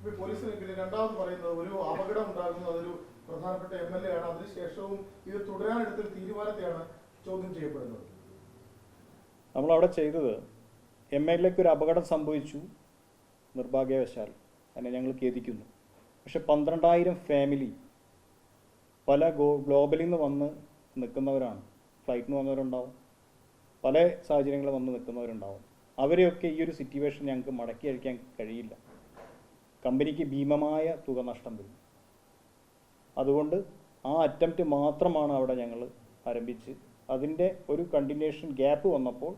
ഇപ്പൊ പോലീസ് പിന്നെ രണ്ടാമത് പറയുന്നത് ഒരു അപകടം ഉണ്ടാകുന്നത് ഒരു പ്രധാനപ്പെട്ട എം എൽ എ ആണ്. അതിനുശേഷവും ഇത് തുടരാനെടുത്തൊരു തീരുമാനത്തെയാണ് ചോദ്യം ചെയ്യപ്പെടുന്നത്. നമ്മൾ അവിടെ ചെയ്തത് എം എൽ എക്ക് ഒരു അപകടം സംഭവിച്ചു നിർഭാഗ്യവശാൽ അതിനെ ഞങ്ങൾ ഖേദിക്കുന്നു. പക്ഷെ പന്ത്രണ്ടായിരം ഫാമിലി പല ഗോ ഗ്ലോബലിൽ നിന്ന് വന്ന് നിൽക്കുന്നവരാണ്. ഫ്ലൈറ്റിന് വന്നവരുണ്ടാവും. പല സാഹചര്യങ്ങളിൽ വന്ന് നിൽക്കുന്നവരുണ്ടാവും. അവരെയൊക്കെ ഈ ഒരു സിറ്റുവേഷൻ ഞങ്ങൾക്ക് മടക്കി അഴിക്കാൻ കഴിയില്ല. കമ്പനിക്ക് ഭീമമായ തുക നഷ്ടം വരും. അതുകൊണ്ട് ആ അറ്റംപ്റ്റ് മാത്രമാണ് അവിടെ ഞങ്ങൾ ആരംഭിച്ച്. അതിന്റെ ഒരു കണ്ടിന്യൂഷൻ ഗ്യാപ്പ് വന്നപ്പോൾ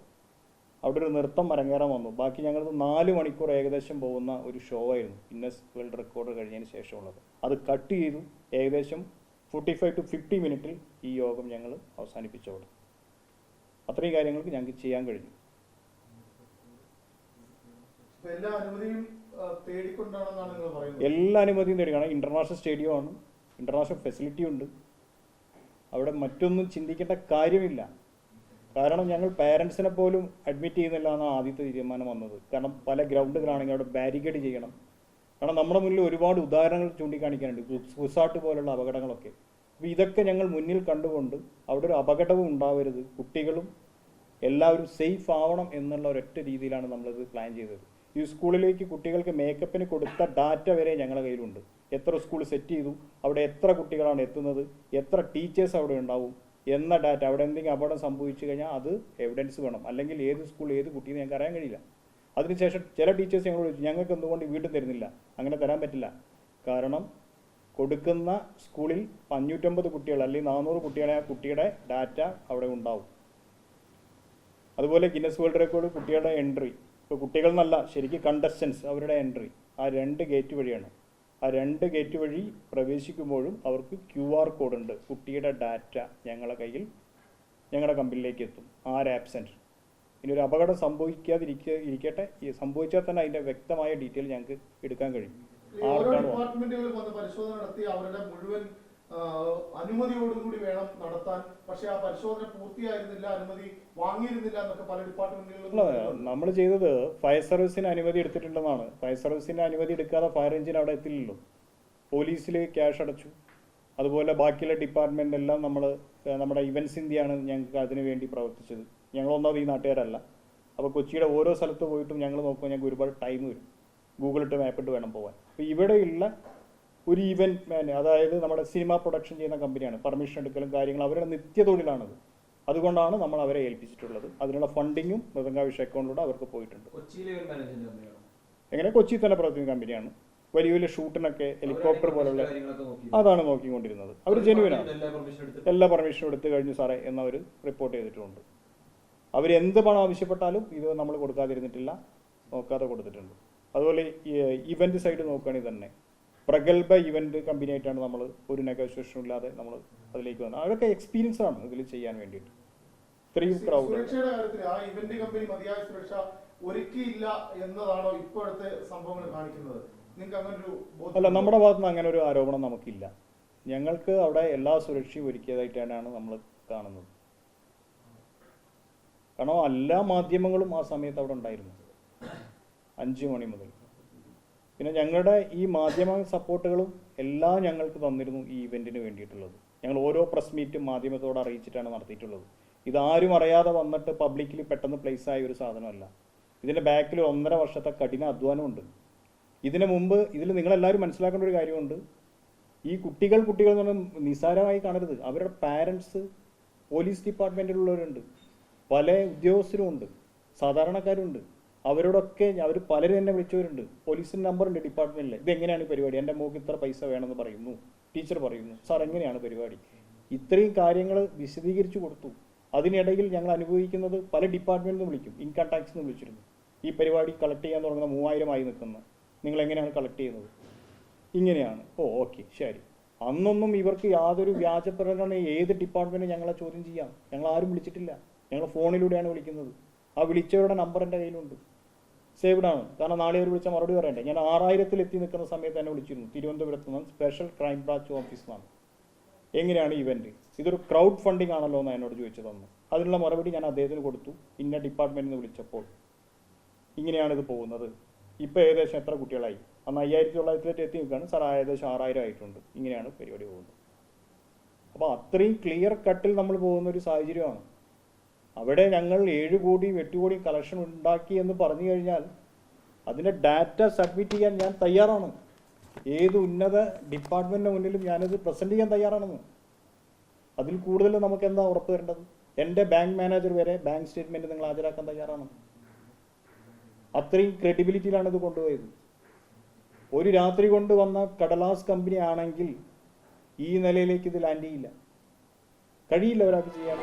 അവിടെ ഒരു നൃത്തം അരങ്ങേറാൻ വന്നു. ബാക്കി ഞങ്ങളത് നാല് മണിക്കൂർ ഏകദേശം പോകുന്ന ഒരു ഷോ ആയിരുന്നു. ഗിന്നസ് വേൾഡ് റെക്കോർഡ് കഴിഞ്ഞതിന് ശേഷമുള്ളത്. അത് കട്ട് ചെയ്തു. ഏകദേശം ഫോർട്ടി ഫൈവ് ടു ഫിഫ്റ്റി മിനിറ്റിൽ ഈ യോഗം ഞങ്ങൾ അവസാനിപ്പിച്ചോളൂ അത്രയും കാര്യങ്ങൾക്ക് ഞങ്ങൾക്ക് ചെയ്യാൻ കഴിഞ്ഞു. എല്ലാ അനുമതിയും എല്ലാ അനുമതിയും തേടിക്കണം ഇന്റർനാഷണൽ സ്റ്റേഡിയം ആണ് ഇന്റർനാഷണൽ ഫെസിലിറ്റി ഉണ്ട്. അവിടെ മറ്റൊന്നും ചിന്തിക്കേണ്ട കാര്യമില്ല. കാരണം ഞങ്ങൾ പാരൻസിനെ പോലും അഡ്മിറ്റ് ചെയ്യുന്നില്ല എന്നാണ് ആദ്യത്തെ തീരുമാനം വന്നത്. കാരണം പല ഗ്രൗണ്ടുകളാണെങ്കിൽ അവിടെ ബാരിക്കേഡ് ചെയ്യണം. കാരണം നമ്മുടെ മുന്നിൽ ഒരുപാട് ഉദാഹരണങ്ങൾ ചൂണ്ടിക്കാണിക്കാനുണ്ട്. സുസാട്ട് പോലുള്ള അപകടങ്ങളൊക്കെ. അപ്പോൾ ഇതൊക്കെ ഞങ്ങൾ മുന്നിൽ കണ്ടുകൊണ്ട് അവിടെ ഒരു അപകടവും ഉണ്ടാവരുത്. കുട്ടികളും എല്ലാവരും സേഫ് ആവണം എന്നുള്ള ഒരൊറ്റ രീതിയിലാണ് നമ്മളിത് പ്ലാൻ ചെയ്തത്. ഈ സ്കൂളിലേക്ക് കുട്ടികൾക്ക് മേക്കപ്പിന് കൊടുത്ത ഡാറ്റ വരെ ഞങ്ങളുടെ കയ്യിലുണ്ട്. എത്ര സ്കൂൾ സെറ്റ് ചെയ്തു അവിടെ എത്ര കുട്ടികളാണ് എത്തുന്നത് എത്ര ടീച്ചേഴ്സ് അവിടെ ഉണ്ടാവും എന്ന ഡാറ്റ അവിടെ എന്തെങ്കിലും അപകടം സംഭവിച്ചു കഴിഞ്ഞാൽ അത് എവിഡൻസ് വേണം. അല്ലെങ്കിൽ ഏത് സ്കൂൾ ഏത് കുട്ടിയെന്ന് ഞങ്ങൾക്ക് അറിയാൻ കഴിയില്ല. അതിനുശേഷം ചില ടീച്ചേഴ്സ് ഞങ്ങൾ ചോദിച്ചു ഞങ്ങൾക്ക് എന്തുകൊണ്ട് വീണ്ടും തരുന്നില്ല? അങ്ങനെ തരാൻ പറ്റില്ല. കാരണം കൊടുക്കുന്ന സ്കൂളിൽ അഞ്ഞൂറ്റമ്പത് കുട്ടികൾ അല്ലെങ്കിൽ നാനൂറ് കുട്ടികളെ ആ കുട്ടിയുടെ ഡാറ്റ അവിടെ ഉണ്ടാവും. അതുപോലെ ഗിന്നസ് വേൾഡ് റെക്കോർഡ് കുട്ടികളുടെ എൻട്രി ഇപ്പോൾ കുട്ടികൾ എന്നല്ല ശരിക്കും കണ്ടസ്റ്റൻസ് അവരുടെ എൻട്രി ആ രണ്ട് ഗേറ്റ് വഴിയാണ്. ആ രണ്ട് ഗേറ്റ് വഴി പ്രവേശിക്കുമ്പോഴും അവർക്ക് ക്യു ആർ കോഡ് ഉണ്ട്. കുട്ടിയുടെ ഡാറ്റ ഞങ്ങളുടെ കയ്യിൽ ഞങ്ങളുടെ കമ്പനിയിലേക്ക് എത്തും. ആര് ആബ്സെന്റ് ഇനി ഒരു അപകടം സംഭവിക്കാതിരിക്ക ഇരിക്കട്ടെ. ഈ സംഭവിച്ചാൽ തന്നെ അതിന്റെ വ്യക്തമായ ഡീറ്റെയിൽ ഞങ്ങൾക്ക് എടുക്കാൻ കഴിയും. ആർക്കാണ് പരിശോധന നടത്തി അവരുടെ മുഴുവൻ അനുമതിയോടുകൂടി വേണം നടത്താൻ. പക്ഷെ ആ പരിശോധന പൂർത്തിയായിരുന്നില്ല അനുമതി വാങ്ങിയിരുന്നില്ല എന്നൊക്കെ പല ഡിപ്പാർട്ട്മെന്റുകളിലും നമ്മൾ ചെയ്തത് ഫയർ സർവീസിന് അനുമതി എടുത്തിട്ടുണ്ടെന്നാണ് ഫയർ സർവീസിന് അനുമതി എടുക്കാതെ ഫയർ എഞ്ചിൻ അവിടെ എത്തില്ലല്ലോ. പോലീസിൽ ക്യാഷ് അടച്ചു. അതുപോലെ ബാക്കിയുള്ള ഡിപ്പാർട്ട്മെന്റ് എല്ലാം നമ്മൾ നമ്മുടെ ഇവൻസ് ഇന്ത്യയാണ് ഞങ്ങൾക്ക് അതിനു വേണ്ടി പ്രവർത്തിച്ചത്. ഞങ്ങൾ ഈ നാട്ടുകാരല്ല. അപ്പോൾ കൊച്ചിയുടെ ഓരോ സ്ഥലത്ത് പോയിട്ടും ഞങ്ങൾ നോക്കുമ്പോൾ ഞങ്ങൾക്ക് ഒരുപാട് ടൈം വരും. ഗൂഗിളിട്ട് മാപ്പിട്ട് വേണം പോകാൻ അപ്പോൾ ഇവിടെയുള്ള ഒരു ഈവന്റ് മാൻ അതായത് നമ്മുടെ സിനിമ പ്രൊഡക്ഷൻ ചെയ്യുന്ന കമ്പനിയാണ് പെർമിഷൻ എടുക്കലും കാര്യങ്ങളും അവരുടെ നിത്യതൊഴിലാണത്. അതുകൊണ്ടാണ് നമ്മൾ അവരെ ഏൽപ്പിച്ചിട്ടുള്ളത്. അതിനുള്ള ഫണ്ടിങ്ങും മൃദംഗാവിഷ അക്കൗണ്ടിലൂടെ അവർക്ക് പോയിട്ടുണ്ട്. എങ്ങനെ? കൊച്ചി തന്നെ പ്രവർത്തിക്കുന്ന കമ്പനിയാണ് വലിയ വലിയ ഷൂട്ടിനൊക്കെ ഹെലികോപ്റ്റർ പോലുള്ള അതാണ് നോക്കിക്കൊണ്ടിരുന്നത്. അവർ ജെനുവിനാണ് എല്ലാ പെർമിഷനും എടുത്തു കഴിഞ്ഞു സാറേ എന്നവർ റിപ്പോർട്ട് ചെയ്തിട്ടുണ്ട്. അവർ എന്ത് പണം ആവശ്യപ്പെട്ടാലും ഇത് നമ്മൾ കൊടുക്കാതിരുന്നിട്ടില്ല. നോക്കാതെ കൊടുത്തിട്ടുണ്ട്. അതുപോലെ ഇവന്റ് സൈഡ് നോക്കുകയാണെങ്കിൽ തന്നെ പ്രഗത്ഭ ഇവന്റ് കമ്പനിയായിട്ടാണ് നമ്മൾ ഒരു നെഗോഷിയേഷൻ ഇല്ലാതെ നമ്മൾ അതിലേക്ക് വന്നത്. അതൊക്കെ എക്സ്പീരിയൻസ് ആണ് ഇതിൽ ചെയ്യാൻ വേണ്ടിയിട്ട്. ഇത്രയും ക്രൗഡ് ഒരുക്കിയില്ല എന്നതാണോ ഇപ്പോഴത്തെ സംഭവങ്ങൾ കാണിക്കുന്നത്? നിങ്ങൾക്ക് അങ്ങനെ ഒരു അല്ല നമ്മുടെ ഭാഗത്തുനിന്ന് അങ്ങനെ ഒരു ആരോപണം നമുക്കില്ല. ഞങ്ങൾക്ക് അവിടെ എല്ലാ സുരക്ഷയും ഒരുക്കിയതായിട്ടാണ് നമ്മൾ കാണുന്നത്. കാരണം എല്ലാ മാധ്യമങ്ങളും ആ സമയത്ത് അവിടെ ഉണ്ടായിരുന്നു. അഞ്ച് മണി മുതൽ. പിന്നെ ഞങ്ങളുടെ ഈ മാധ്യമ സപ്പോർട്ടുകളും എല്ലാം ഞങ്ങൾക്ക് തന്നിരുന്നു ഈ ഇവന്റിന് വേണ്ടിയിട്ടുള്ളത്. ഞങ്ങൾ ഓരോ പ്രസ് മീറ്റും മാധ്യമത്തോട് അറിയിച്ചിട്ടാണ് നടത്തിയിട്ടുള്ളത്. ഇതാരും അറിയാതെ വന്നിട്ട് പബ്ലിക്കിൽ പെട്ടെന്ന് പ്ലേസ് ആയ ഒരു സാധനമല്ല. ഇതിന്റെ ബാക്കിൽ ഒന്നര വർഷത്തെ കഠിന അധ്വാനമുണ്ട്. ഇതിനു മുമ്പ് ഇതിൽ നിങ്ങളെല്ലാവരും മനസ്സിലാക്കേണ്ട ഒരു കാര്യമുണ്ട്. ഈ കുട്ടികൾ കുട്ടികൾ എന്ന് പറഞ്ഞാൽ നിസ്സാരമായി കാണരുത്. അവരുടെ പാരൻസ് പോലീസ് ഡിപ്പാർട്ട്മെന്റിലുള്ളവരുണ്ട് പല ഉദ്യോഗസ്ഥരും ഉണ്ട് സാധാരണക്കാരുണ്ട്. അവരോടൊക്കെ അവർ പലരും എന്നെ വിളിച്ചവരുണ്ട്. പോലീസിന്റെ നമ്പർ ഉണ്ട് ഡിപ്പാർട്ട്മെന്റിൽ ഇതെങ്ങനെയാണ് പരിപാടി? എന്റെ മോക്ക് ഇത്ര പൈസ വേണമെന്ന് പറയുന്നു. ടീച്ചർ പറയുന്നു. സാർ എങ്ങനെയാണ് പരിപാടി? ഇത്രയും കാര്യങ്ങൾ വിശദീകരിച്ചു കൊടുത്തു. അതിനിടയിൽ ഞങ്ങൾ അനുഭവിക്കുന്നത് പല ഡിപ്പാർട്ട്മെന്റിൽ നിന്ന് വിളിക്കും. ഇൻകം ടാക്സിൽ നിന്ന് വിളിച്ചിരുന്നു. ഈ പരിപാടി കളക്ട് ചെയ്യാൻ തുടങ്ങുന്ന മൂവായിരമായി നിൽക്കുന്ന. നിങ്ങൾ എങ്ങനെയാണ് കളക്ട് ചെയ്യുന്നത്? ഇങ്ങനെയാണ്. ഓ ഓക്കെ ശരി. അന്നൊന്നും ഇവർക്ക് യാതൊരു വ്യാജ പ്രകടനം ഏത് ഡിപ്പാർട്ട്മെന്റ് ഞങ്ങളെ ചോദ്യം ചെയ്യാം. ഞങ്ങൾ ആരും വിളിച്ചിട്ടില്ല. ഞങ്ങൾ ഫോണിലൂടെയാണ് വിളിക്കുന്നത്. ആ വിളിച്ചവരുടെ നമ്പർ എന്റെ കയ്യിലുണ്ട്. സേവ്ഡ് ആണ്. കാരണം നാളെ അവർ വിളിച്ച മറുപടി പറയണ്ടേ. ഞാൻ ആറായിരത്തിൽ എത്തി നിൽക്കുന്ന സമയത്ത് എന്നെ വിളിച്ചിരുന്നു. തിരുവനന്തപുരത്ത് നിന്ന് സ്പെഷ്യൽ ക്രൈം ബ്രാഞ്ച് ഓഫീസിലാണ് എങ്ങനെയാണ് ഇവന്റ് ഇതൊരു ക്രൗഡ് ഫണ്ടിങ് ആണല്ലോ എന്ന് എന്നോട് ചോദിച്ചത് അന്ന്. അതിനുള്ള മറുപടി ഞാൻ അദ്ദേഹത്തിന് കൊടുത്തു. ഇന്ന ഡിപ്പാർട്ട്മെന്റിൽ നിന്ന് വിളിച്ചപ്പോൾ. ഇങ്ങനെയാണ് ഇത് പോകുന്നത്. ഇപ്പോൾ ഏകദേശം എത്ര കുട്ടികളായി? അന്ന് അയ്യായിരത്തി തൊള്ളായിരത്തിലേക്ക് എത്തി നിൽക്കുകയാണ്. സാർ ഏകദേശം ആറായിരം ആയിട്ടുണ്ട്. ഇങ്ങനെയാണ് പരിപാടി പോകുന്നത്. അപ്പോൾ അത്രയും ക്ലിയർ കട്ടിൽ നമ്മൾ പോകുന്ന ഒരു സാഹചര്യമാണ്. അവിടെ ഞങ്ങൾ ഏഴ് കോടി എട്ട് കോടി കളക്ഷൻ ഉണ്ടാക്കി എന്ന് പറഞ്ഞു കഴിഞ്ഞാൽ അതിന്റെ ഡാറ്റ സബ്മിറ്റ് ചെയ്യാൻ ഞാൻ തയ്യാറാണ്. ഏത് ഉന്നത ഡിപ്പാർട്ട്മെന്റിന് മുന്നിലും ഞാനത് പ്രസന്റ് ചെയ്യാൻ തയ്യാറാണെന്ന്. അതിൽ കൂടുതൽ നമുക്ക് എന്താ ഉറപ്പ് തരേണ്ടത്? എന്റെ ബാങ്ക് മാനേജർ വരെ ബാങ്ക് സ്റ്റേറ്റ്മെന്റ് നിങ്ങൾ ഹാജരാക്കാൻ തയ്യാറാണ്. അത്രയും ക്രെഡിബിലിറ്റിയിലാണ് ഇത് കൊണ്ടുപോയത്. ഒരു രാത്രി കൊണ്ട് വന്ന കടലാസ് കമ്പനി ആണെങ്കിൽ ഈ നിലയിലേക്ക് ഇത് ലാൻഡ് ചെയ്യില്ല. കഴിയില്ല ഒരാൾക്ക് ചെയ്യാൻ